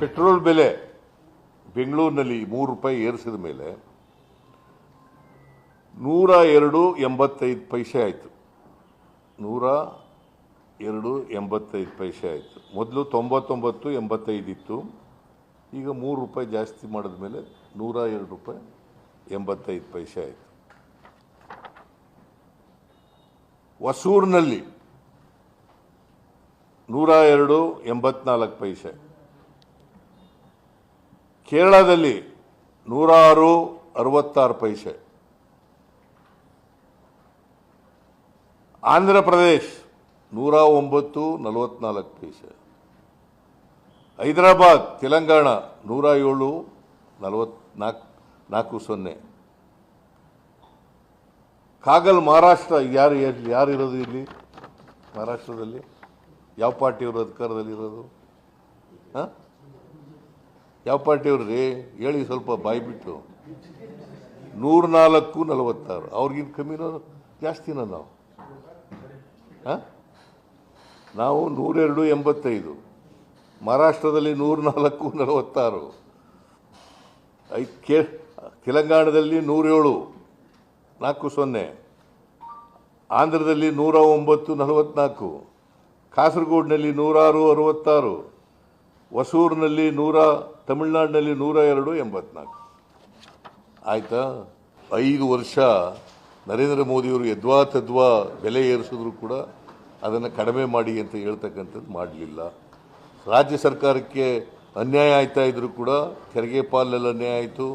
Petrol ಬೆಲೆ ಬೆಂಗಳೂರಿನಲ್ಲಿ ಮೂರು ರೂಪಾಯಿ ಏರಿಸಿದ ಮೇಲೆ ನೂರ ಎರಡು ಎಂಬತ್ತೈದು ಪೈಸೆ ಆಯಿತು. ನೂರ ಎರಡು ಎಂಬತ್ತೈದು ಪೈಸೆ ಆಯಿತು. ಮೊದಲು ತೊಂಬತ್ತೊಂಬತ್ತು, ಎಂಬತ್ತೈದು ಇತ್ತು. ಈಗ ಮೂರು ರೂಪಾಯಿ ಜಾಸ್ತಿ ಮಾಡಿದ ಮೇಲೆ ನೂರ ಎರಡು ರೂಪಾಯಿ ಎಂಬತ್ತೈದು ಪೈಸೆ ಆಯಿತು. ಹೊಸೂರಿನಲ್ಲಿ ನೂರ ಎರಡು ಎಂಬತ್ನಾಲ್ಕು ಪೈಸೆ. ಕೇರಳದಲ್ಲಿ ನೂರಾರು ಅರವತ್ತಾರು ಪೈಸೆ. ಆಂಧ್ರ ಪ್ರದೇಶ್ ನೂರ ಒಂಬತ್ತು ನಲವತ್ನಾಲ್ಕು ಪೈಸೆ. ಹೈದರಾಬಾದ್, ತೆಲಂಗಾಣ ನೂರ ಏಳು ನಲವತ್ನಾಲ್ಕು ನಾಲ್ಕು ಸೊನ್ನೆ. ಕಾಗಲ್ ಮಹಾರಾಷ್ಟ್ರ ಯಾರು ಯಾರು ಇರೋದು ಇಲ್ಲಿ? ಮಹಾರಾಷ್ಟ್ರದಲ್ಲಿ? ಯಾವ ಪಾರ್ಟಿಯವರು ಅಧಿಕಾರದಲ್ಲಿ ಇರೋದು? ಹಾಂ? ಯಾವ ಪಾರ್ಟಿಯವ್ರು ರೀ ಹೇಳಿ ಸ್ವಲ್ಪ ಬಾಯಿ ಬಿಟ್ಟು. ನೂರ ನಾಲ್ಕು ನಲವತ್ತಾರು. ಅವ್ರಿಗಿಂತ ಕಮ್ಮಿನೋ ಜಾಸ್ತಿನ ನಾವು. ಹಾಂ? ನಾವು ನೂರೆರಡು ಎಂಬತ್ತೈದು. ಮಹಾರಾಷ್ಟ್ರದಲ್ಲಿ ನೂರ ನಾಲ್ಕು ನಲವತ್ತಾರು. ಐ ಕೆ, ತೆಲಂಗಾಣದಲ್ಲಿ ನೂರೇಳು. ನಾಲ್ಕು ಸೊನ್ನೆ. ಆಂಧ್ರದಲ್ಲಿ ನೂರ ಒಂಬತ್ತು ನಲವತ್ತ್ನಾಲ್ಕು ಕಾಸರಗೋಡಿನಲ್ಲಿ ನೂರಾರು ಅರವತ್ತಾರು. ಹೊಸೂರಿನಲ್ಲಿ ನೂರ ತಮಿಳುನಾಡಿನಲ್ಲಿ ನೂರ ಎರಡು ಎಂಬತ್ನಾಲ್ಕು. ಆಯಿತಾ? ಐದು ವರ್ಷ ನರೇಂದ್ರ ಮೋದಿಯವರು ಯದ್ವಾ ತದ್ವಾ ಬೆಲೆ ಏರಿಸಿದ್ರು ಕೂಡ ಅದನ್ನು ಕಡಿಮೆ ಮಾಡಿ ಅಂತ ಹೇಳ್ತಕ್ಕಂಥದ್ದು ಮಾಡಲಿಲ್ಲ. ರಾಜ್ಯ ಸರ್ಕಾರಕ್ಕೆ ಅನ್ಯಾಯ ಆಯ್ತಾ ಇದ್ರು ಕೂಡ ತೆರಿಗೆ ಪಾಲಲ್ಲಿ ಅನ್ಯಾಯ ಆಯಿತು,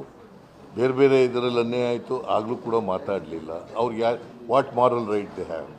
ಬೇರೆ ಬೇರೆ ಇದರಲ್ಲಿ ಅನ್ಯಾಯ ಆಯಿತು, ಆಗಲೂ ಕೂಡ ಮಾತಾಡಲಿಲ್ಲ. ಅವ್ರಿಗೆ what moral right they have